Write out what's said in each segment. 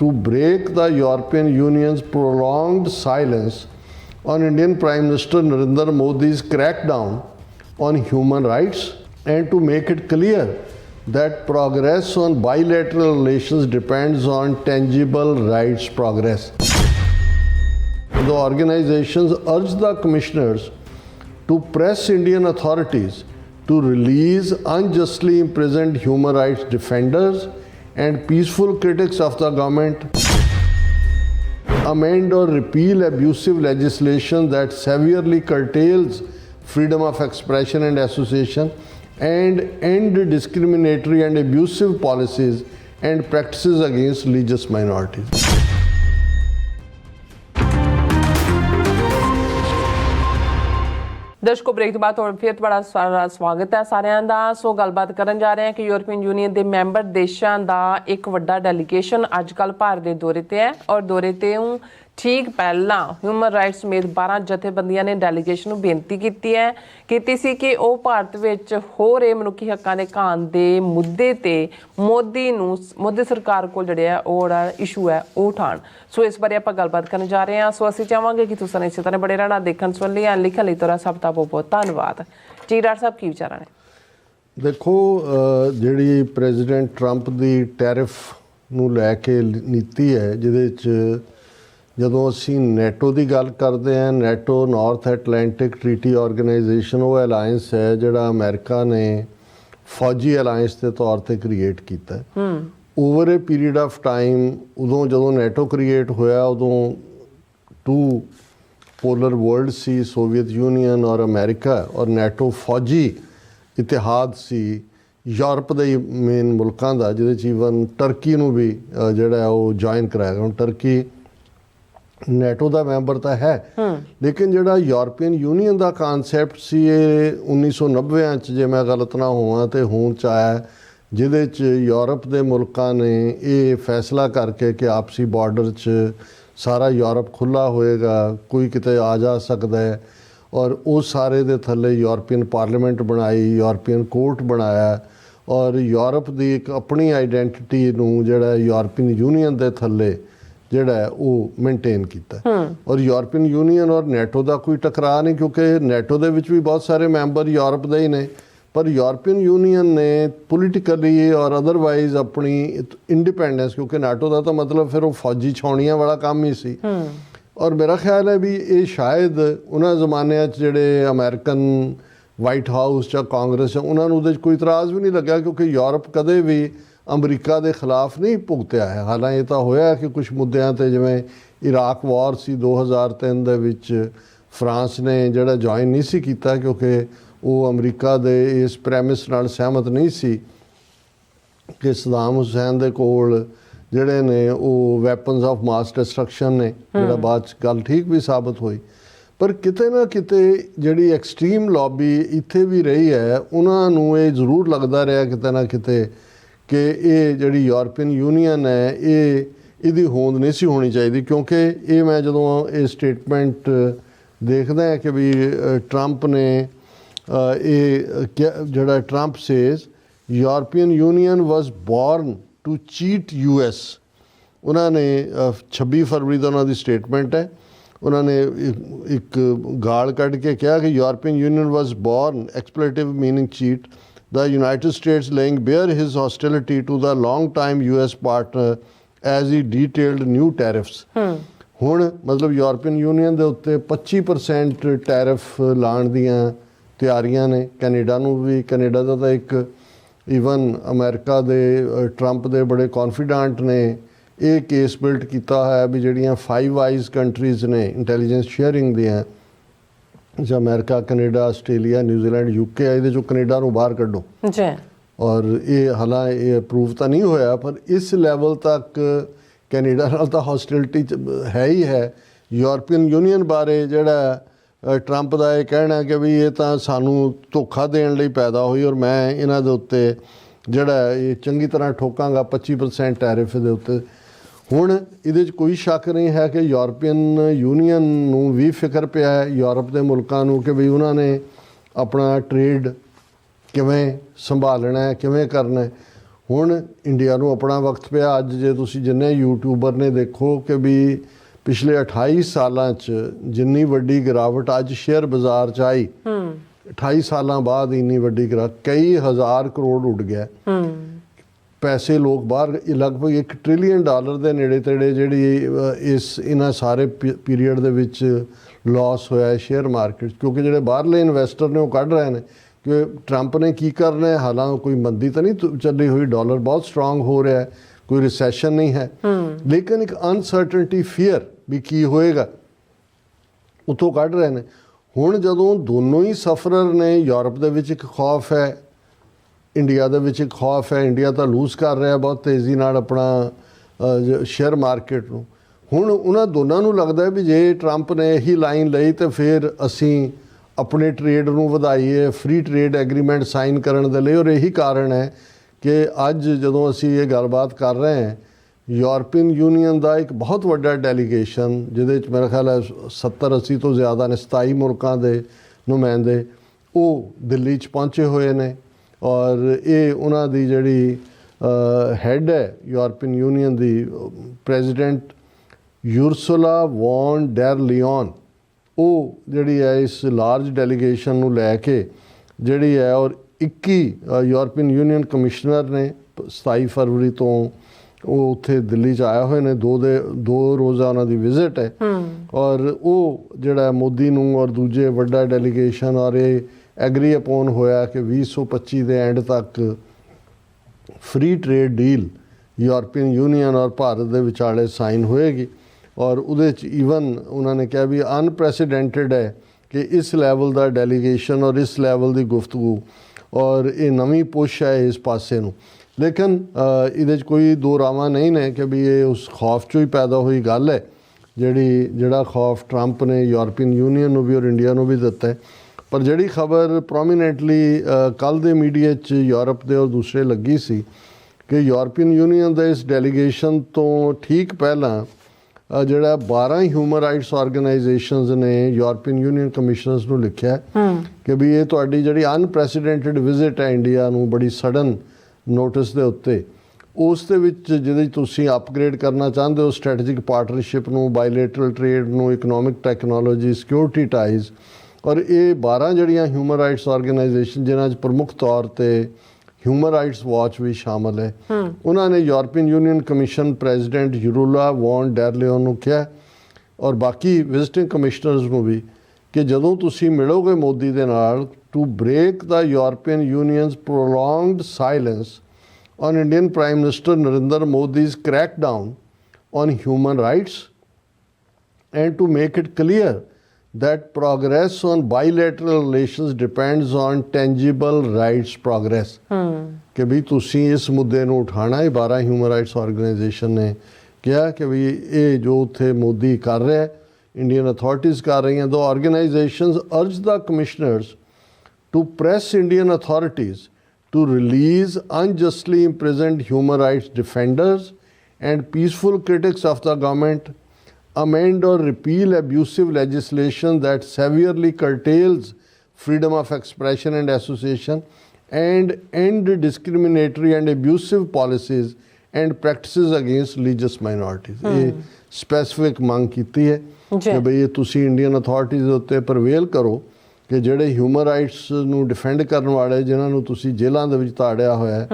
to break the European Union's prolonged silence on Indian Prime Minister Narendra Modi's crackdown on human rights and to make it clear that progress on bilateral relations depends on tangible rights progress. The organizations urge the commissioners to press Indian authorities to release unjustly imprisoned human rights defenders and peaceful critics of the government, amend or repeal abusive legislation that severely curtails freedom of expression and association, and end discriminatory and abusive policies and practices against religious minorities. ਦਰਸ਼ਕੋ break ਤੋਂ ਬਾਅਦ ਤੁਹਾਡਾ ਫਿਰ ਤੁਹਾਡਾ ਸਾਰਾ ਸਵਾਗਤ ਹੈ ਸਾਰਿਆਂ ਦਾ। ਸੋ ਗੱਲਬਾਤ ਕਰਨ ਜਾ ਰਹੇ ਹਾਂ ਕਿ ਯੂਰਪੀਅਨ ਯੂਨੀਅਨ ਦੇ ਮੈਂਬਰ ਦੇਸ਼ਾਂ ਦਾ ਇੱਕ ਵੱਡਾ ਡੈਲੀਗੇਸ਼ਨ ਅੱਜ ਕੱਲ ਭਾਰਤ ਦੇ ਦੌਰੇ ਤੇ ਹੈ। ਔਰ ਦੌਰੇ ਤੇ ਉਹ ਠੀਕ ਪਹਿਲਾਂ ਹਿਊਮਨ ਰਾਈਟਸ ਸਮੇਤ 12 ਜਥੇਬੰਦੀਆਂ ਨੇ ਡੈਲੀਗੇਸ਼ਨ ਨੂੰ ਬੇਨਤੀ ਕੀਤੀ ਹੈ। ਕੀਤੀ ਸੀ ਕਿ ਉਹ ਭਾਰਤ ਵਿੱਚ ਹੋ ਰਹੇ ਮਨੁੱਖੀ ਹੱਕਾਂ ਦੇ ਘਾਣ ਦੇ ਮੁੱਦੇ ਤੇ ਮੋਦੀ ਨੂੰ ਮੋਦੀ ਸਰਕਾਰ ਕੋਲ ਜਿਹੜਾ ਹੈ ਉਹ ਜਿਹੜਾ ਇਸ਼ੂ ਹੈ, ਉਹ ਉਠਾਣ ਸੋ ਇਸ ਬਾਰੇ ਆਪਾਂ ਗੱਲਬਾਤ ਕਰਨ ਜਾ ਰਹੇ ਹਾਂ। ਸੋ ਅਸੀਂ ਚਾਹਾਂਗੇ ਕਿ ਤੁਸੀਂ ਇਸੇ ਤਰ੍ਹਾਂ ਬੜੇ ਰਹਿਣਾ ਦੇਖਣ, ਸੁਣ ਲਈ and ਲਿਖਣ ਲਈ ਤੁਹਾਡਾ ਸਭ ਦਾ ਬਹੁਤ ਬਹੁਤ ਧੰਨਵਾਦ। ਜੀ, ਡਾਕਟਰ ਸਾਹਿਬ, ਕੀ ਵਿਚਾਰਾਂ ਨੇ? ਦੇਖੋ ਜਿਹੜੀ ਪ੍ਰੈਜ਼ੀਡੈਂਟ ਟਰੰਪ ਦੀ ਟੈਰਿਫ ਨੂੰ ਲੈ ਕੇ ਨੀਤੀ ਹੈ, ਜਿਹਦੇ ਚ ਜਦੋਂ ਅਸੀਂ ਨੈਟੋ ਦੀ ਗੱਲ ਕਰਦੇ ਹਾਂ NATO North Atlantic Treaty Organisation ਉਹ ਅਲਾਈਅੰਸ ਹੈ ਜਿਹੜਾ ਅਮਰੀਕਾ ਨੇ ਫੌਜੀ ਅਲਾਈਅੰਸ ਦੇ ਤੌਰ ਤੇ ਕ੍ਰੀਏਟ ਕੀਤਾ ਹੈ। Over a period of time ਉਦੋਂ ਜਦੋਂ ਨੈਟੋ ਕ੍ਰੀਏਟ ਹੋਇਆ ਉਦੋਂ ਟੂ ਪੋਲਰ ਵਰਲਡ ਸੀ ਸੋਵੀਅਤ ਯੂਨੀਅਨ ਔਰ ਅਮਰੀਕਾ ਔਰ ਨੈਟੋ ਫੌਜੀ ਇਤਿਹਾਦ ਸੀ ਯੂਰਪ ਦੇ ਮੇਨ ਮੁਲਕਾਂ ਦਾ ਜਿਹਦੇ ਚ ਈਵਨ ਟਰਕੀ ਨੂੰ ਵੀ ਜਿਹੜਾ ਉਹ ਜੁਆਇਨ ਕਰਾਇਆ ਗਿਆ। ਹੁਣ ਟਰਕੀ ਨੈਟੋ ਦਾ ਮੈਂਬਰ ਤਾਂ ਹੈ। ਲੇਕਿਨ ਜਿਹੜਾ ਯੂਰਪੀਅਨ ਯੂਨੀਅਨ ਦਾ ਕਨਸੈਪਟ ਸੀ ਇਹ 1990 ਚ ਜੇ ਮੈਂ ਗਲਤ ਨਾ ਹੋਵਾਂ ਤੇ ਹੁਣ ਚ ਆਇਆ ਜਿਹਦੇ ਚ ਯੂਰਪ ਦੇ ਮੁਲਕਾਂ ਨੇ ਇਹ ਫੈਸਲਾ ਕਰਕੇ ਕਿ ਆਪਸੀ ਬਾਰਡਰ ਚ ਸਾਰਾ ਯੂਰਪ ਖੁੱਲਾ ਹੋਏਗਾ ਕੋਈ ਕਿਤੇ ਆ ਜਾ ਸਕਦਾ ਹੈ। ਔਰ ਉਹ ਸਾਰੇ ਦੇ ਥੱਲੇ ਯੂਰਪੀਅਨ ਪਾਰਲੀਮੈਂਟ ਬਣਾਈ ਯੂਰਪੀਅਨ ਕੋਰਟ ਬਣਾਇਆ ਔਰ ਯੂਰਪ ਦੀ ਇੱਕ ਆਪਣੀ ਆਈਡੈਂਟੀਟੀ ਨੂੰ ਜਿਹੜਾ ਯੂਰਪੀਅਨ ਯੂਨੀਅਨ ਦੇ ਥੱਲੇ ਜਿਹੜਾ ਉਹ ਮੇਨਟੇਨ ਕੀਤਾ ਔਰ ਯੂਰਪੀਅਨ ਯੂਨੀਅਨ ਔਰ ਨੈਟੋ ਦਾ ਕੋਈ ਟਕਰਾਅ ਨਹੀਂ ਕਿਉਂਕਿ ਨੈਟੋ ਦੇ ਵਿੱਚ ਵੀ ਬਹੁਤ ਸਾਰੇ ਮੈਂਬਰ ਯੂਰਪ ਦੇ ਹੀ ਨੇ। ਪਰ ਯੂਰਪੀਅਨ ਯੂਨੀਅਨ ਨੇ ਪੋਲੀਟੀਕਲੀ ਔਰ ਅਦਰਵਾਈਜ਼ ਆਪਣੀ ਇੰਡੀਪੈਂਡੈਂਸ ਕਿਉਂਕਿ ਨਾਟੋ ਦਾ ਤਾਂ ਮਤਲਬ ਫਿਰ ਉਹ ਫੌਜੀ ਛਾਉਣੀਆਂ ਵਾਲਾ ਕੰਮ ਹੀ ਸੀ। ਔਰ ਮੇਰਾ ਖਿਆਲ ਹੈ ਵੀ ਇਹ ਸ਼ਾਇਦ ਉਹਨਾਂ ਜ਼ਮਾਨਿਆਂ 'ਚ ਜਿਹੜੇ ਅਮਰੀਕਨ ਵਾਈਟ ਹਾਊਸ ਜਾਂ ਕਾਂਗਰਸ ਉਹਨਾਂ ਨੂੰ ਉਹਦੇ 'ਚ ਕੋਈ ਇਤਰਾਜ਼ ਵੀ ਨਹੀਂ ਲੱਗਾ ਕਿਉਂਕਿ ਯੂਰਪ ਕਦੇ ਵੀ ਅਮਰੀਕਾ ਦੇ ਖਿਲਾਫ ਨਹੀਂ ਭੁਗਤਿਆ ਹੈ। ਹਾਲਾਂਕਿ ਇਹ ਤਾਂ ਹੋਇਆ ਕਿ ਕੁਝ ਮੁੱਦਿਆਂ ਤੇ ਜਿਵੇਂ ਇਰਾਕ ਵਾਰ ਸੀ 2003 ਦੇ ਵਿੱਚ ਫਰਾਂਸ ਨੇ ਜਿਹੜਾ ਜੁਆਇਨ ਨਹੀਂ ਸੀ ਕੀਤਾ ਕਿਉਂਕਿ ਉਹ ਅਮਰੀਕਾ ਦੇ ਇਸ ਪ੍ਰੈਮਿਸ ਨਾਲ ਸਹਿਮਤ ਨਹੀਂ ਸੀ ਕਿ ਸਦਾਮ ਹੁਸੈਨ ਦੇ ਕੋਲ ਜਿਹੜੇ ਨੇ ਉਹ ਵੈਪਨਸ ਆਫ ਮਾਸ ਡਿਸਟਰਕਸ਼ਨ ਨੇ ਜਿਹੜਾ ਬਾਅਦ ਚ ਗੱਲ ਠੀਕ ਵੀ ਸਾਬਤ ਹੋਈ। ਪਰ ਕਿਤੇ ਨਾ ਕਿਤੇ ਜਿਹੜੀ ਐਕਸਟ੍ਰੀਮ ਲੌਬੀ ਇੱਥੇ ਵੀ ਰਹੀ ਹੈ ਉਹਨਾਂ ਨੂੰ ਇਹ ਜ਼ਰੂਰ ਲੱਗਦਾ ਰਿਹਾ ਕਿਤੇ ਨਾ ਕਿਤੇ ਕਿ ਇਹ ਜਿਹੜੀ ਯੂਰਪੀਅਨ ਯੂਨੀਅਨ ਹੈ ਇਹ ਇਹਦੀ ਹੋਂਦ ਨਹੀਂ ਸੀ ਹੋਣੀ ਚਾਹੀਦੀ ਕਿਉਂਕਿ ਇਹ ਮੈਂ ਜਦੋਂ ਇਹ ਸਟੇਟਮੈਂਟ ਦੇਖਦਾ ਹਾਂ ਕਿ ਵੀ ਅ, ਟਰੰਪ ਨੇ ਇਹ ਅ, ਜਿਹੜਾ Trump says European Union was born to cheat US ਉਹਨਾਂ ਨੇ ਅ, 26 ਫਰਵਰੀ ਦਾ ਉਹਨਾਂ ਦੀ ਸਟੇਟਮੈਂਟ ਹੈ। ਉਹਨਾਂ ਨੇ ਇੱਕ- ਗਾਲ ਕੱਢ ਕੇ ਕਿਹਾ ਕਿ European Union was born exploitative meaning cheat the United States laying bare his hostility to the long-time US partner as he detailed new tariffs. ਹੁਣ ਮਤਲਬ ਯੂਰਪੀਅਨ ਯੂਨੀਅਨ ਦੇ ਉੱਤੇ 25% ਟੈਰਿਫ ਲਾਣ ਦੀਆਂ ਤਿਆਰੀਆਂ ਨੇ। ਕੈਨੇਡਾ ਨੂੰ ਵੀ ਕੈਨੇਡਾ ਦਾ ਤਾਂ ਇੱਕ ਈਵਨ ਅਮਰੀਕਾ ਦੇ ਅ, ਟਰੰਪ ਦੇ ਬੜੇ ਕੌਨਫੀਡੈਂਟ ਨੇ। ਇਹ ਕੇਸ ਬਿਲਟ ਕੀਤਾ ਹੋਇਆ ਵੀ ਜਿਹੜੀਆਂ ਫਾਈਵ ਆਈਜ਼ ਕੰਟਰੀਜ਼ ਨੇ ਇੰਟੈਲੀਜੈਂਸ ਸ਼ੇਅਰਿੰਗ ਦੀਆਂ ਜਾਂ America Canada Australia New Zealand UK ਇਹਦੇ ਚੋਂ ਕੈਨੇਡਾ ਨੂੰ ਬਾਹਰ ਕੱਢੋ। ਜੀ। ਔਰ ਇਹ ਹਾਲਾਂ ਇਹ ਅਪਰੂਵ ਤਾਂ ਨਹੀਂ ਹੋਇਆ ਪਰ ਇਸ ਲੈਵਲ ਤੱਕ ਕੈਨੇਡਾ ਨਾਲ ਤਾਂ ਹੌਸਟਿਲਿਟੀ ਹੈ ਹੀ ਹੈ। ਯੂਰਪੀਅਨ ਯੂਨੀਅਨ ਬਾਰੇ ਜਿਹੜਾ ਟਰੰਪ ਦਾ ਇਹ ਕਹਿਣਾ ਕਿ ਵੀ ਇਹ ਤਾਂ ਸਾਨੂੰ ਧੋਖਾ ਦੇਣ ਲਈ ਪੈਦਾ ਹੋਈ ਔਰ ਮੈਂ ਇਹਨਾਂ ਦੇ ਉੱਤੇ ਜਿਹੜਾ ਇਹ ਚੰਗੀ ਤਰ੍ਹਾਂ ਠੋਕਾਂਗਾ 25% ਟੈਰਿਫ ਦੇ ਉੱਤੇ। ਹੁਣ ਇਹਦੇ 'ਚ ਕੋਈ ਸ਼ੱਕ ਨਹੀਂ ਹੈ ਕਿ ਯੂਰਪੀਅਨ ਯੂਨੀਅਨ ਨੂੰ ਵੀ ਫਿਕਰ ਪਿਆ ਹੈ ਯੂਰਪ ਦੇ ਮੁਲਕਾਂ ਨੂੰ ਕਿ ਵੀ ਉਹਨਾਂ ਨੇ ਆਪਣਾ ਟ੍ਰੇਡ ਕਿਵੇਂ ਸੰਭਾਲਣਾ ਹੈ ਕਿਵੇਂ ਕਰਨਾ ਹੈ। ਹੁਣ ਇੰਡੀਆ ਨੂੰ ਆਪਣਾ ਵਕਤ ਪਿਆ ਅੱਜ ਜੇ ਤੁਸੀਂ ਜਿੰਨੇ ਯੂਟਿਊਬਰ ਨੇ ਦੇਖੋ ਕਿ ਵੀ ਪਿਛਲੇ 28 ਸਾਲਾਂ 'ਚ ਜਿੰਨੀ ਵੱਡੀ ਗਿਰਾਵਟ ਅੱਜ ਸ਼ੇਅਰ ਬਾਜ਼ਾਰ 'ਚ ਆਈ ਹੂੰ। 28 ਸਾਲਾਂ ਬਾਅਦ ਇੰਨੀ ਵੱਡੀ ਗਿਰਾ ਕਈ ਹਜ਼ਾਰ ਕਰੋੜ ਉੱਡ ਗਿਆ। ਹੂੰ। ਪੈਸੇ ਲੋਕ ਬਾਹਰ ਲਗਭਗ 1 ਟ੍ਰਿਲੀਅਨ ਡਾਲਰ ਦੇ ਨੇੜੇ ਤੇੜੇ ਜਿਹੜੀ ਇਸ ਇਹਨਾਂ ਸਾਰੇ ਪੀਰੀਅਡ ਦੇ ਵਿੱਚ ਲਾਸ ਹੋਇਆ ਹੈ ਸ਼ੇਅਰ ਮਾਰਕੀਟ ਕਿਉਂਕਿ ਜਿਹੜੇ ਬਾਹਰਲੇ ਇਨਵੈਸਟਰ ਨੇ ਉਹ ਕੱਢ ਰਹੇ ਨੇ ਕਿ ਟਰੰਪ ਨੇ ਕੀ ਕਰਨਾ ਹੈ ਹਾਲਾਂ ਕੋਈ ਮੰਦੀ ਤਾਂ ਨਹੀਂ ਚੱਲੀ ਹੋਈ ਡਾਲਰ ਬਹੁਤ ਸਟਰੋਂਗ ਹੋ ਰਿਹਾ ਹੈ ਕੋਈ ਰਿਸੈਸ਼ਨ ਨਹੀਂ ਹੈ। ਲੇਕਿਨ ਇੱਕ ਅਨਸਰਟਨਟੀ ਫੀਅਰ ਵੀ ਕੀ ਹੋਏਗਾ ਉਤੋਂ ਕੱਢ ਰਹੇ ਨੇ। ਹੁਣ ਜਦੋਂ ਦੋਨੋਂ ਹੀ ਸਫਰਰ ਨੇ ਯੂਰਪ ਦੇ ਵਿੱਚ ਇੱਕ ਖੌਫ ਹੈ ਇੰਡੀਆ ਦੇ ਵਿੱਚ ਇੱਕ ਖੌਫ ਹੈ, ਇੰਡੀਆ ਤਾਂ ਲੂਜ਼ ਕਰ ਰਿਹਾ ਬਹੁਤ ਤੇਜ਼ੀ ਨਾਲ ਆਪਣਾ ਸ਼ੇਅਰ ਮਾਰਕੀਟ ਨੂੰ। ਹੁਣ ਉਹਨਾਂ ਦੋਨਾਂ ਨੂੰ ਲੱਗਦਾ ਹੈ ਵੀ ਜੇ ਟਰੰਪ ਨੇ ਇਹੀ ਲਾਈਨ ਲਈ ਤੇ ਫਿਰ ਅਸੀਂ ਆਪਣੇ ਟ੍ਰੇਡ ਨੂੰ ਵਧਾਈਏ ਫ੍ਰੀ ਟ੍ਰੇਡ ਐਗਰੀਮੈਂਟ ਸਾਈਨ ਕਰਨ ਦੇ ਲਈ। ਔਰ ਇਹੀ ਕਾਰਨ ਹੈ ਕਿ ਅੱਜ ਜਦੋਂ ਅਸੀਂ ਇਹ ਗੱਲਬਾਤ ਕਰ ਰਹੇ ਹਾਂ ਯੂਰਪੀਅਨ ਯੂਨੀਅਨ ਦਾ ਇੱਕ ਬਹੁਤ ਵੱਡਾ ਡੈਲੀਗੇਸ਼ਨ ਜਿਹਦੇ ਵਿੱਚ ਮੇਰਾ ਖਿਆਲ ਹੈ 70 80 ਤੋਂ ਜ਼ਿਆਦਾ ਨੇ 27 ਮੁਲਕਾਂ ਦੇ ਨੁਮਾਇੰਦੇ, ਉਹ ਦਿੱਲੀ 'ਚ ਪਹੁੰਚੇ ਹੋਏ ਨੇ। ਔਰ ਇਹ ਉਹਨਾਂ ਦੀ ਜਿਹੜੀ ਹੈੱਡ ਹੈ ਯੂਰਪੀਅਨ ਯੂਨੀਅਨ ਦੀ president Ursula von der Leyen. ਉਹ ਜਿਹੜੀ ਹੈ ਇਸ ਲਾਰਜ ਡੈਲੀਗੇਸ਼ਨ ਨੂੰ ਲੈ ਕੇ ਜਿਹੜੀ ਹੈ ਔਰ 21 ਅ, ਯੂਰਪੀਅਨ ਯੂਨੀਅਨ ਕਮਿਸ਼ਨਰ ਨੇ 27 ਫਰਵਰੀ ਤੋਂ ਉਹ ਉੱਥੇ ਦਿੱਲੀ 'ਚ ਆਏ ਹੋਏ ਨੇ। ਦੋ ਦੇ ਦੋ ਰੋਜ਼ਾ ਉਹਨਾਂ ਦੀ ਵਿਜ਼ਿਟ ਹੈ। ਔਰ ਉਹ ਜਿਹੜਾ ਮੋਦੀ ਨੂੰ ਔਰ ਦੂਜੇ ਵੱਡਾ ਡੈਲੀਗੇਸ਼ਨ ਔਰ ਇਹ ਐਗਰੀ ਅਪੋਨ ਹੋਇਆ ਕਿ 2025 ਦੇ ਐਂਡ ਤੱਕ free trade deal European Union ਔਰ ਭਾਰਤ ਦੇ ਵਿਚਾਲੇ ਸਾਈਨ ਹੋਏਗੀ। ਔਰ ਉਹਦੇ ਚ ਈਵਨ ਉਹਨਾਂ ਨੇ ਕਿਹਾ ਵੀ ਅਨਪ੍ਰੈਸੀਡੈਂਟਡ ਹੈ ਕਿ ਇਸ ਲੈਵਲ ਦਾ ਡੈਲੀਗੇਸ਼ਨ ਔਰ ਇਸ ਲੈਵਲ ਦੀ ਗੁਫ਼ਤਗੂ ਔਰ ਇਹ ਨਵੀਂ ਪੁਸ਼ ਹੈ ਇਸ ਪਾਸੇ ਨੂੰ। ਲੇਕਿਨ ਇਹਦੇ ਚ ਕੋਈ ਦੋ ਰਾਵਾਂ ਨਹੀਂ ਨੇ ਕਿ ਵੀ ਇਹ ਉਸ ਖੌਫ ਚੋਂ ਹੀ ਪੈਦਾ ਹੋਈ ਗੱਲ ਹੈ। ਜਿਹੜੀ, ਜਿਹੜਾ ਖੌਫ ਟਰੰਪ ਨੇ ਯੂਰਪੀਅਨ ਯੂਨੀਅਨ ਨੂੰ ਵੀ ਔਰ ਇੰਡੀਆ ਨੂੰ ਵੀ ਦਿੱਤਾ ਹੈ। ਪਰ ਜਿਹੜੀ ਖਬਰ ਪ੍ਰੋਮੀਨੈਂਟਲੀ ਕੱਲ ਦੇ ਮੀਡੀਆ 'ਚ ਯੂਰਪ ਦੇ ਔਰ ਦੂਸਰੇ ਲੱਗੀ ਸੀ ਕਿ ਯੂਰਪੀਅਨ ਯੂਨੀਅਨ ਦੇ ਇਸ ਡੈਲੀਗੇਸ਼ਨ ਤੋਂ ਠੀਕ ਪਹਿਲਾਂ ਜਿਹੜਾ 12 ਹਿਊਮਨ ਰਾਈਟਸ ਆਰਗੇਨਾਈਜੇਸ਼ਨਸ ਨੇ ਯੂਰਪੀਅਨ ਯੂਨੀਅਨ ਕਮਿਸ਼ਨਰਸ ਨੂੰ ਲਿਖਿਆ ਕਿ ਵੀ ਇਹ ਤੁਹਾਡੀ ਜਿਹੜੀ ਅਨਪ੍ਰੈਸੀਡੈਂਟਡ ਵਿਜ਼ਿਟ ਹੈ ਇੰਡੀਆ ਨੂੰ ਬੜੀ ਸਡਨ ਨੋਟਿਸ ਦੇ ਉੱਤੇ ਉਸ ਦੇ ਵਿੱਚ ਜਿਹਦੇ ਤੁਸੀਂ ਅਪਗ੍ਰੇਡ ਕਰਨਾ ਚਾਹੁੰਦੇ ਹੋ ਸਟ੍ਰੈਟੇਜਿਕ ਪਾਰਟਨਰਸ਼ਿਪ ਨੂੰ ਬਾਇਲੇਟਰਲ ਟ੍ਰੇਡ ਨੂੰ ਇਕਨੋਮਿਕ ਟੈਕਨੋਲੋਜੀ ਸਿਕਿਉਰਿਟੀ ਟਾਈਜ਼ ਔਰ ਇਹ 12 ਜਿਹੜੀਆਂ ਹਿਊਮਨ ਰਾਈਟਸ ਆਰਗੇਨਾਈਜੇਸ਼ਨ ਜਿਨ੍ਹਾਂ 'ਚ ਪ੍ਰਮੁੱਖ ਤੌਰ ਤੇ ਹਿਊਮਨ ਰਾਈਟਸ ਵਾਚ ਵੀ ਸ਼ਾਮਲ ਹੈ ਉਹਨਾਂ ਨੇ ਯੂਰਪੀਅਨ ਯੂਨੀਅਨ ਕਮਿਸ਼ਨ ਪ੍ਰੈਜ਼ੀਡੈਂਟ ਯੂਰੂਲਾ ਵੌਨ ਡੈਰਲਿਓਨ ਨੂੰ ਕਿਹਾ ਔਰ ਬਾਕੀ ਵਿਜ਼ਿਟਿੰਗ ਕਮਿਸ਼ਨਰਸ ਨੂੰ ਵੀ ਕਿ ਜਦੋਂ ਤੁਸੀਂ ਮਿਲੋਗੇ ਮੋਦੀ ਦੇ ਨਾਲ to break the European Union's prolonged silence on Indian Prime Minister Narendra Modi's crackdown on human rights and to make it clear that progress on bilateral relations depends on tangible rights progress ਕਿ ਵੀ ਤੁਸੀਂ ਇਸ ਮੁੱਦੇ ਨੂੰ ਉਠਾਣਾ ਹੈ 12 human rights organisation ਨੇ ਕਿਹਾ ਕਿ ਵੀ ਇਹ ਜੋ ਉੱਥੇ ਮੋਦੀ ਕਰ ਰਿਹਾ ਹੈ ਇੰਡੀਅਨ ਅਥਾਰਟੀਜ਼ ਕਰ ਰਹੀਆਂ ਦੋ organisations urge the commissioners to press Indian authorities to release unjustly imprisoned human rights defenders and peaceful critics of the government, amend or repeal abusive legislation that severely curtails freedom of expression and association, and end discriminatory and abusive policies and practices against religious minorities. ਇਹ specific ਮੰਗ ਕੀਤੀ ਹੈ। ਕਿ ਬਈ ਇਹ ਤੁਸੀਂ Indian authorities ਉੱਤੇ prevail ਕਰੋ ਕਿ ਜਿਹੜੇ ਹਿਊਮਨ ਰਾਈਟਸ ਨੂੰ ਡਿਫੈਂਡ ਕਰਨ ਵਾਲੇ ਜਿਨ੍ਹਾਂ ਨੂੰ ਤੁਸੀਂ ਜੇਲ੍ਹਾਂ ਦੇ ਵਿੱਚ ਤਾੜਿਆ ਹੋਇਆ ਹੈ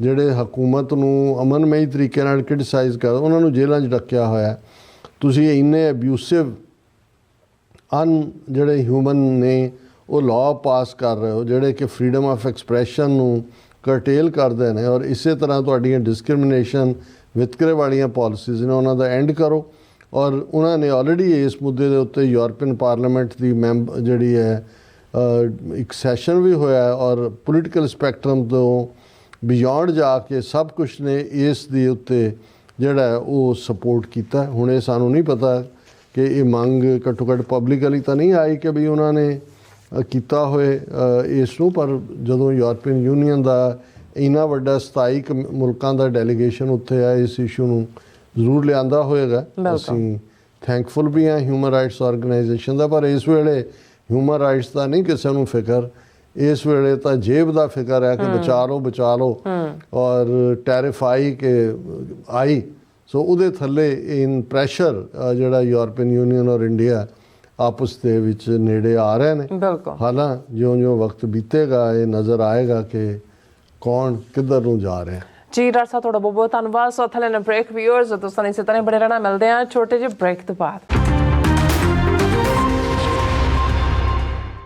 ਜਿਹੜੇ ਹਕੂਮਤ ਨੂੰ ਅਮਨਮਈ ਤਰੀਕੇ ਨਾਲ ਕ੍ਰਿਟਿਸਾਈਜ਼ ਕਰ ਉਹਨਾਂ ਨੂੰ ਜੇਲ੍ਹਾਂ 'ਚ ਰੱਖਿਆ ਹੋਇਆ ਹੈ ਤੁਸੀਂ ਇੰਨੇ ਅਬਿਊਸਿਵ ਅਨ ਜਿਹੜੇ ਹਿਊਮਨ ਨੇ, ਉਹ ਲਾਅ ਪਾਸ ਕਰ ਰਹੇ ਹੋ, ਜਿਹੜੇ ਕਿ ਫਰੀडम ਆਫ ਐਕਸਪ੍ਰੈਸ਼ਨ ਨੂੰ ਕਰਟੇਲ ਕਰਦੇ ਨੇ ਔਰ ਇਸੇ ਤਰ੍ਹਾਂ ਤੁਹਾਡੀਆਂ ਡਿਸਕ੍ਰਿਮੀਨੇਸ਼ਨ ਵਿਤਕਰੇ ਵਾਲੀਆਂ ਪਾਲਿਸੀਜ਼ ਨੇ, ਉਹਨਾਂ ਦਾ ਐਂਡ ਕਰੋ। ਔਰ ਉਹਨਾਂ ਨੇ ਆਲਰੇਡੀ ਇਸ ਮੁੱਦੇ ਦੇ ਉੱਤੇ ਯੂਰਪੀਅਨ ਪਾਰਲੀਮੈਂਟ ਦੀ ਮੈਂਬ ਜਿਹੜੀ ਹੈ ਇੱਕ ਸੈਸ਼ਨ ਵੀ ਹੋਇਆ ਔਰ ਪੋਲੀਟੀਕਲ ਸਪੈਕਟਰਮ ਤੋਂ ਬਿਯੋਂਡ ਜਾ ਕੇ ਸਭ ਕੁਝ ਨੇ ਇਸ ਦੇ ਉੱਤੇ ਜਿਹੜਾ ਉਹ ਸਪੋਰਟ ਕੀਤਾ। ਹੁਣ ਇਹ ਸਾਨੂੰ ਨਹੀਂ ਪਤਾ ਕਿ ਇਹ ਮੰਗ ਘੱਟੋ ਘੱਟ ਪਬਲਿਕਲੀ ਤਾਂ ਨਹੀਂ ਆਈ ਕਿ ਵੀ ਉਹਨਾਂ ਨੇ ਕੀਤਾ ਹੋਏ ਇਸ ਨੂੰ ਪਰ ਜਦੋਂ ਯੂਰਪੀਅਨ ਯੂਨੀਅਨ ਦਾ ਇੰਨਾ ਵੱਡਾ 27 ਕੁ ਮੁਲਕਾਂ ਦਾ ਡੈਲੀਗੇਸ਼ਨ ਉੱਥੇ ਆਇਆ ਇਸ ਇਸ਼ੂ ਨੂੰ ਜ਼ਰੂਰ ਲਿਆਂਦਾ ਹੋਏਗਾ। ਅਸੀਂ ਥੈਂਕਫੁਲ ਵੀ ਹਾਂ ਹਿਊਮਨ ਰਾਈਟਸ ਆਰਗੇਨਾਈਜੇਸ਼ਨ ਦਾ ਪਰ ਇਸ ਵੇਲੇ ਹਿਊਮਨ ਰਾਈਟਸ ਦਾ ਨਹੀਂ ਕਿਸੇ ਨੂੰ ਫਿਕਰ ਇਸ ਵੇਲੇ ਤਾਂ ਜੇਬ ਦਾ ਫਿਕਰ ਹੈ ਕਿ ਬਚਾ ਲਓ ਬਚਾ ਲਓ ਔਰ ਟੈਰਿਫ ਆਈ ਕਿ ਆਈ। ਸੋ ਉਹਦੇ ਥੱਲੇ ਇਨ ਪ੍ਰੈਸ਼ਰ ਜਿਹੜਾ ਯੂਰਪੀਅਨ ਯੂਨੀਅਨ ਔਰ ਇੰਡੀਆ ਆਪਸ ਦੇ ਵਿੱਚ ਨੇੜੇ ਆ ਰਹੇ ਨੇ। ਬਿਲਕੁਲ। ਹਾਲਾਂ ਜਿਉਂ-ਜਿਉਂ ਵਕਤ ਬੀਤੇਗਾ ਇਹ ਨਜ਼ਰ ਆਏਗਾ ਕਿ ਕੌਣ ਕਿੱਧਰ ਨੂੰ ਜਾ ਰਿਹਾ ਹੈ। ਜੀ ਡਾਕਟਰ ਸਾਹਿਬ ਤੁਹਾਡਾ ਬਹੁਤ ਬਹੁਤ ਧੰਨਵਾਦ। ਸੋ ਥਲੇ ਨਾ ਬ੍ਰੇਕ ਵੀਅਰਸ ਤੁਸੀਂ ਇਸੇ ਤਰ੍ਹਾਂ ਬੜੇ ਰਹਿਣਾ। ਮਿਲਦੇ ਆ ਛੋਟੇ ਜਿਹੇ ਬ੍ਰੇਕ ਤੋਂ ਬਾਅਦ।